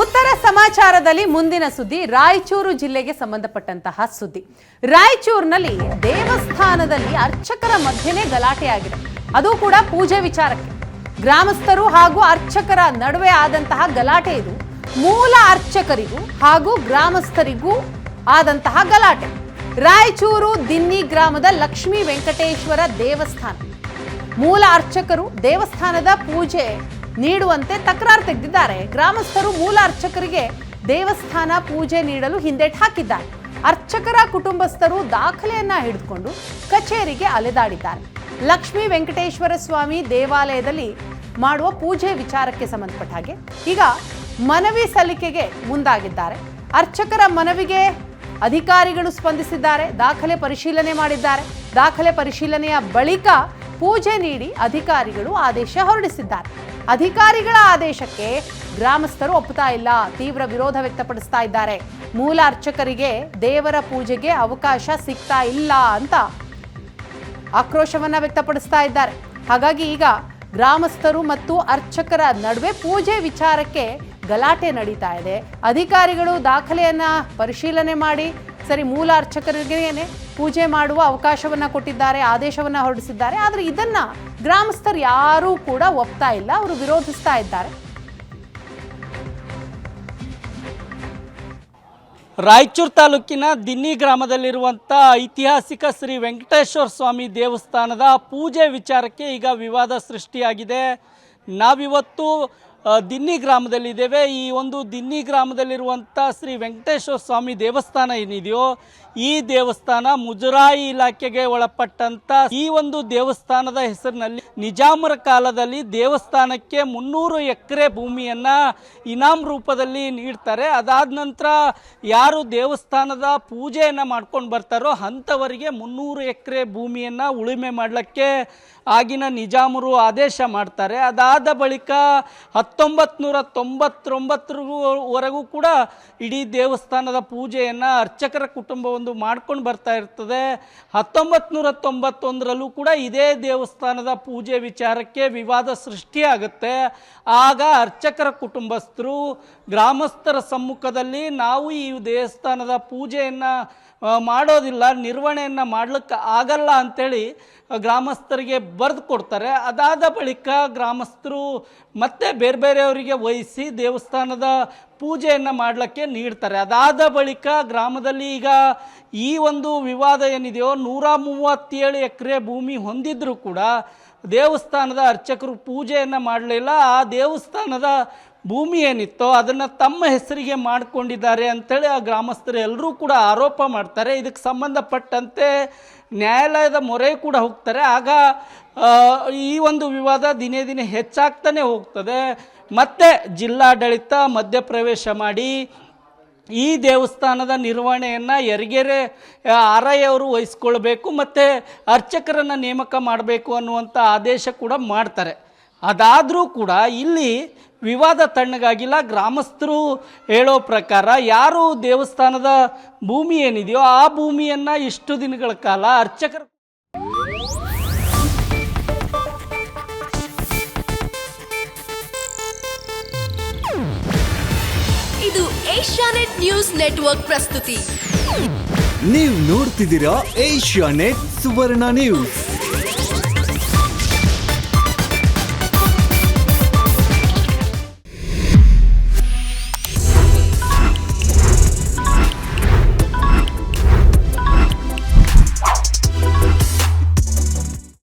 ಉತ್ತರ ಸಮಾಚಾರದಲ್ಲಿ ಮುಂದಿನ ಸುದ್ದಿ, ರಾಯಚೂರು ಜಿಲ್ಲೆಗೆ ಸಂಬಂಧಪಟ್ಟಂತಹ ಸುದ್ದಿ. ರಾಯಚೂರಿನಲ್ಲಿ ದೇವಸ್ಥಾನದಲ್ಲಿ ಅರ್ಚಕರ ಮಧ್ಯೆನೇ ಗಲಾಟೆ ಆಗಿದೆ. ಅದು ಕೂಡ ಪೂಜೆ ವಿಚಾರಕ್ಕೆ. ಗ್ರಾಮಸ್ಥರು ಹಾಗೂ ಅರ್ಚಕರ ನಡುವೆ ಆದಂತಹ ಗಲಾಟೆ ಇದು. ಮೂಲ ಅರ್ಚಕರಿಗೂ ಹಾಗೂ ಗ್ರಾಮಸ್ಥರಿಗೂ ಆದಂತಹ ಗಲಾಟೆ. ರಾಯಚೂರು ದಿನ್ನಿ ಗ್ರಾಮದ ಲಕ್ಷ್ಮೀ ವೆಂಕಟೇಶ್ವರ ದೇವಸ್ಥಾನ. ಮೂಲ ಅರ್ಚಕರು ದೇವಸ್ಥಾನದ ಪೂಜೆ ನೀಡುವಂತೆ ತಕರಾರು ತೆಗೆದಿದ್ದಾರೆ. ಗ್ರಾಮಸ್ಥರು ಮೂಲ ಅರ್ಚಕರಿಗೆ ದೇವಸ್ಥಾನ ಪೂಜೆ ನೀಡಲು ಹಿಂದೇಟು ಹಾಕಿದ್ದಾರೆ. ಅರ್ಚಕರ ಕುಟುಂಬಸ್ಥರು ದಾಖಲೆಯನ್ನ ಹಿಡಿದುಕೊಂಡು ಕಚೇರಿಗೆ ಅಲೆದಾಡಿದ್ದಾರೆ. ಲಕ್ಷ್ಮೀ ವೆಂಕಟೇಶ್ವರ ಸ್ವಾಮಿ ದೇವಾಲಯದಲ್ಲಿ ಮಾಡುವ ಪೂಜೆ ವಿಚಾರಕ್ಕೆ ಸಂಬಂಧಪಟ್ಟ ಹಾಗೆ ಈಗ ಮನವಿ ಸಲ್ಲಿಕೆಗೆ ಮುಂದಾಗಿದ್ದಾರೆ. ಅರ್ಚಕರ ಮನವಿಗೆ ಅಧಿಕಾರಿಗಳು ಸ್ಪಂದಿಸಿದ್ದಾರೆ, ದಾಖಲೆ ಪರಿಶೀಲನೆ ಮಾಡಿದ್ದಾರೆ. ದಾಖಲೆ ಪರಿಶೀಲನೆಯ ಬಳಿಕ ಪೂಜೆ ನೀಡಿ ಅಧಿಕಾರಿಗಳು ಆದೇಶ ಹೊರಡಿಸಿದ್ದಾರೆ. ಅಧಿಕಾರಿಗಳ ಆದೇಶಕ್ಕೆ ಗ್ರಾಮಸ್ಥರು ಒಪ್ಪುತ್ತಾ ಇಲ್ಲ. ತೀವ್ರ ವಿರೋಧ ವ್ಯಕ್ತಪಡಿಸ್ತಾ ಇದ್ದಾರೆ. ಮೂಲ ಅರ್ಚಕರಿಗೆ ದೇವರ ಪೂಜೆಗೆ ಅವಕಾಶ ಸಿಗ್ತಾ ಇಲ್ಲ ಅಂತ ಆಕ್ರೋಶವನ್ನ ವ್ಯಕ್ತಪಡಿಸ್ತಾ ಇದ್ದಾರೆ. ಹಾಗಾಗಿ ಈಗ ಗ್ರಾಮಸ್ಥರು ಮತ್ತು ಅರ್ಚಕರ ನಡುವೆ ಪೂಜೆ ವಿಚಾರಕ್ಕೆ ಗಲಾಟೆ ನಡೀತಾ ಇದೆ. ಅಧಿಕಾರಿಗಳು ದಾಖಲೆಯನ್ನ ಪರಿಶೀಲನೆ ಮಾಡಿ ಸರಿ, ಮೂಲ ಅರ್ಚಕರಿಗೇನೆ ಪೂಜೆ ಮಾಡುವ ಅವಕಾಶವನ್ನ ಕೊಟ್ಟಿದ್ದಾರೆ, ಆದೇಶವನ್ನ ಹೊರಡಿಸಿದ್ದಾರೆ, ಆದರೆ ಇದನ್ನ ಗ್ರಾಮಸ್ಥರು ಯಾರೂ ಕೂಡ ಒಪ್ತಾ ಇಲ್ಲ, ಅವರು ವಿರೋಧಿಸ್ತಾ ಇದ್ದಾರೆ. ರಾಯಚೂರು ತಾಲೂಕಿನ ದಿನ್ನಿ ಗ್ರಾಮದಲ್ಲಿರುವಂಥ ಐತಿಹಾಸಿಕ ಶ್ರೀ ವೆಂಕಟೇಶ್ವರ ಸ್ವಾಮಿ ದೇವಸ್ಥಾನದ ಪೂಜೆ ವಿಚಾರಕ್ಕೆ ಈಗ ವಿವಾದ ಸೃಷ್ಟಿಯಾಗಿದೆ. ನಾವಿವತ್ತು ದಿನ್ನಿ ಗ್ರಾಮದಲ್ಲಿದ್ದೇವೆ. ಈ ಒಂದು ದಿನ್ನಿ ಗ್ರಾಮದಲ್ಲಿರುವಂಥ ಶ್ರೀ ವೆಂಕಟೇಶ್ವರ ಸ್ವಾಮಿ ದೇವಸ್ಥಾನ ಏನಿದೆಯೋ, ಈ ದೇವಸ್ಥಾನ ಮುಜರಾಯಿ ಇಲಾಖೆಗೆ ಒಳಪಟ್ಟಂಥ ಈ ಒಂದು ದೇವಸ್ಥಾನದ ಹೆಸರಿನಲ್ಲಿ ನಿಜಾಮರ ಕಾಲದಲ್ಲಿ ದೇವಸ್ಥಾನಕ್ಕೆ ಮುನ್ನೂರು ಎಕರೆ ಭೂಮಿಯನ್ನು ಇನಾಮ್ ರೂಪದಲ್ಲಿ ನೀಡ್ತಾರೆ. ಅದಾದ ನಂತರ ಯಾರು ದೇವಸ್ಥಾನದ ಪೂಜೆಯನ್ನು ಮಾಡ್ಕೊಂಡು ಬರ್ತಾರೋ ಅಂಥವರಿಗೆ ಮುನ್ನೂರು ಎಕರೆ ಭೂಮಿಯನ್ನು ಉಳುಮೆ ಮಾಡಲಿಕ್ಕೆ ಆಗಿನ ನಿಜಾಮರು ಆದೇಶ ಮಾಡ್ತಾರೆ. ಅದಾದ ಬಳಿಕ ಹತ್ತೊಂಬತ್ತು ನೂರ ತೊಂಬತ್ತೊಂಬತ್ತರವರೆಗೂ ಕೂಡ ಇಡೀ ದೇವಸ್ಥಾನದ ಪೂಜೆಯನ್ನು ಅರ್ಚಕರ ಕುಟುಂಬ ಒಂದು ಮಾಡ್ಕೊಂಡು ಬರ್ತಾ ಇರ್ತದೆ. ಹತ್ತೊಂಬತ್ತು ನೂರ ತೊಂಬತ್ತೊಂದರಲ್ಲೂ ಕೂಡ ಇದೇ ದೇವಸ್ಥಾನದ ಪೂಜೆ ವಿಚಾರಕ್ಕೆ ವಿವಾದ ಸೃಷ್ಟಿಯಾಗುತ್ತೆ. ಆಗ ಅರ್ಚಕರ ಕುಟುಂಬಸ್ಥರು, ಗ್ರಾಮಸ್ಥರ ಸಮ್ಮುಖದಲ್ಲಿ ನಾವು ಈ ದೇವಸ್ಥಾನದ ಪೂಜೆಯನ್ನು ಮಾಡೋದಿಲ್ಲ, ನಿರ್ವಹಣೆಯನ್ನು ಮಾಡಲಿಕ್ಕೆ ಆಗಲ್ಲ ಅಂಥೇಳಿ ಗ್ರಾಮಸ್ಥರಿಗೆ ಬರೆದು ಕೊಡ್ತಾರೆ. ಅದಾದ ಬಳಿಕ ಗ್ರಾಮಸ್ಥರು ಮತ್ತೆ ಬೇರೆ ಬೇರೆಯವರಿಗೆ ವಹಿಸಿ ದೇವಸ್ಥಾನದ ಪೂಜೆಯನ್ನು ಮಾಡಲಿಕ್ಕೆ ನೀಡ್ತಾರೆ. ಅದಾದ ಬಳಿಕ ಗ್ರಾಮದಲ್ಲಿ ಈಗ ಈ ಒಂದು ವಿವಾದ ಏನಿದೆಯೋ, ನೂರ ಮೂವತ್ತೇಳು ಎಕರೆ ಭೂಮಿ ಹೊಂದಿದ್ರೂ ಕೂಡ ದೇವಸ್ಥಾನದ ಅರ್ಚಕರು ಪೂಜೆಯನ್ನು ಮಾಡಲಿಲ್ಲ. ಆ ದೇವಸ್ಥಾನದ ಭೂಮಿ ಏನಿತ್ತೋ ಅದನ್ನು ತಮ್ಮ ಹೆಸರಿಗೆ ಮಾಡಿಕೊಂಡಿದ್ದಾರೆ ಅಂಥೇಳಿ ಆ ಗ್ರಾಮಸ್ಥರು ಎಲ್ಲರೂ ಕೂಡ ಆರೋಪ ಮಾಡ್ತಾರೆ. ಇದಕ್ಕೆ ಸಂಬಂಧಪಟ್ಟಂತೆ ನ್ಯಾಯಾಲಯದ ಮೊರೆ ಕೂಡ ಹೋಗ್ತಾರೆ. ಆಗ ಈ ಒಂದು ವಿವಾದ ದಿನೇ ದಿನೇ ಹೆಚ್ಚಾಗ್ತಾನೆ ಹೋಗ್ತದೆ. ಮತ್ತೆ ಜಿಲ್ಲಾಡಳಿತ ಮಧ್ಯಪ್ರವೇಶ ಮಾಡಿ ಈ ದೇವಸ್ಥಾನದ ನಿರ್ವಹಣೆಯನ್ನು ಎರಿಗೆರೆ ಆರ್ ಅವರು ವಹಿಸ್ಕೊಳ್ಬೇಕು ಮತ್ತು ಅರ್ಚಕರನ್ನು ನೇಮಕ ಮಾಡಬೇಕು ಅನ್ನುವಂಥ ಆದೇಶ ಕೂಡ ಮಾಡ್ತಾರೆ. ಅದಾದರೂ ಕೂಡ ಇಲ್ಲಿ ವಿವಾದ ತಣ್ಣಗಾಗಿಲ್ಲ. ಗ್ರಾಮಸ್ಥರು ಹೇಳೋ ಪ್ರಕಾರ ಯಾರು ದೇವಸ್ಥಾನದ ಭೂಮಿ ಏನಿದೆಯೋ ಆ ಭೂಮಿಯನ್ನು ಇಷ್ಟು ದಿನಗಳ ಕಾಲ ಅರ್ಚಕರು ಇದು ಏಷ್ಯಾನೆಟ್ ನ್ಯೂಸ್ ನೆಟ್ವರ್ಕ್ ಪ್ರಸ್ತುತಿ. ನೀವು ನೋಡ್ತಿದ್ದೀರಾ ಏಷ್ಯಾ ನೆಟ್ ಸುವರ್ಣ ನ್ಯೂಸ್.